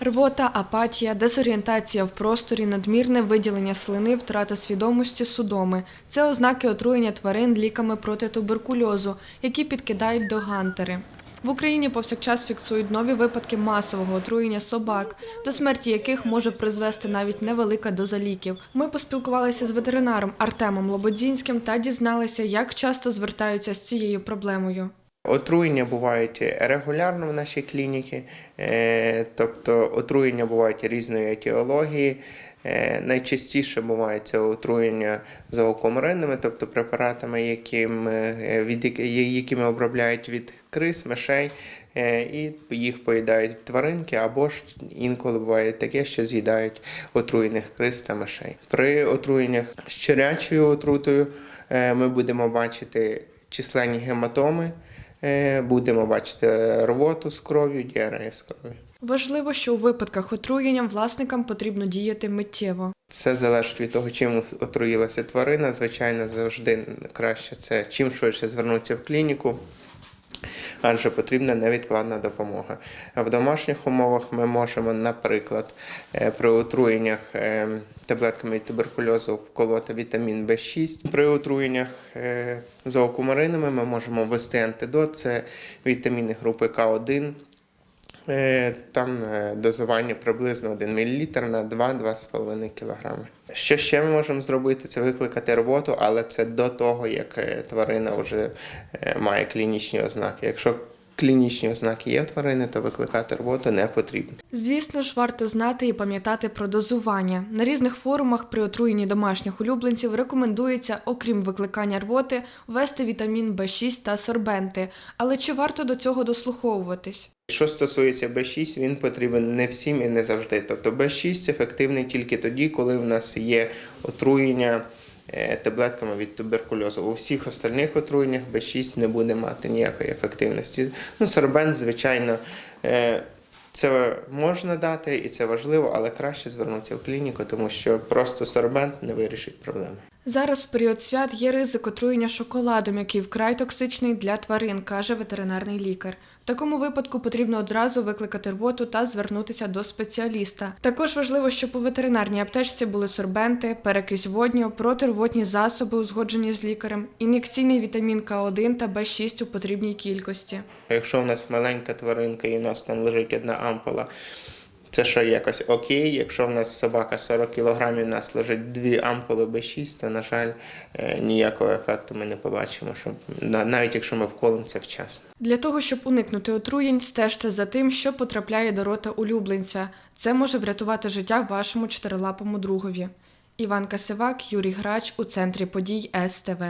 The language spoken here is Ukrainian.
Рвота, апатія, дезорієнтація в просторі, надмірне виділення слини, втрата свідомості, судоми це ознаки отруєння тварин ліками проти туберкульозу, які підкидають до гантери. В Україні повсякчас фіксують нові випадки масового отруєння собак, до смерті яких може призвести навіть невелика доза ліків. Ми поспілкувалися з ветеринаром Артемом Лободзінським та дізналися, як часто звертаються з цією проблемою. Отруєння бувають регулярно в нашій клініці, е, тобто отруєння бувають різної етіології. Е, Найчастіше буває це отруєння зоокомаринами, тобто препаратами, яким, е, від, якими обробляють від крис, мишей, і їх поїдають тваринки, або ж інколи буває таке, що з'їдають отруєних крис та мишей. При отруєннях щирячою отрутою ми будемо бачити численні гематоми. Е, Будемо бачити рвоту з кров'ю, діарею з кров'ю. Важливо, що у випадках отруєння власникам потрібно діяти миттєво. Все залежить від того, чим отруїлася тварина. Звичайно, завжди краще це чим швидше звернутися в клініку, адже потрібна невідкладна допомога. В домашніх умовах ми можемо, наприклад, е, при отруєннях е, таблетками туберкульозу вколоти вітамін В6. При отруєннях е, зоокумаринами ми можемо ввести антидот, це вітаміни групи К1. Е, Там е, дозування приблизно 1 мл на 2-2,5 кг. Що ще ми можемо зробити? Це викликати рвоту, але це до того, як е, тварина вже має клінічні ознаки. Якщо клінічні ознаки є тварини, то викликати рвоту не потрібно. Звісно ж, варто знати і пам'ятати про дозування. На різних форумах при отруєнні домашніх улюбленців рекомендується, окрім викликання рвоти, ввести вітамін В6 та сорбенти. Але чи варто до цього дослуховуватись? Що стосується B6, він потрібен не всім і не завжди. Тобто B6 ефективний тільки тоді, коли в нас є отруєння е, таблетками від туберкульозу. У всіх остальних отруєннях B6 не буде мати ніякої ефективності. Ну, сорбент, звичайно, е, це можна дати і це важливо, але краще звернутися в клініку, тому що просто сорбент не вирішить проблеми. Зараз в період свят є ризик отруєння шоколадом, який вкрай токсичний для тварин, каже ветеринарний лікар. В такому випадку потрібно одразу викликати рвоту та звернутися до спеціаліста. Також важливо, щоб у ветеринарній аптечці були сорбенти, перекись водню, протирвотні засоби, узгоджені з лікарем, ін'єкційний вітамін К1 та Б6 у потрібній кількості. Якщо в нас маленька тваринка і в нас там лежить одна ампула, це що якось окей. Якщо в нас собака 40 кг, нас лежить дві ампули Б6, то, на жаль, е, ніякого ефекту ми не побачимо, що на- навіть якщо ми вколимо це вчасно. Для того, щоб уникнути отруєнь, стежте за тим, що потрапляє до рота улюбленця. Це може врятувати життя вашому чотирилапому другові. Іван Касивак, Юрій Грач у центрі подій СТВ.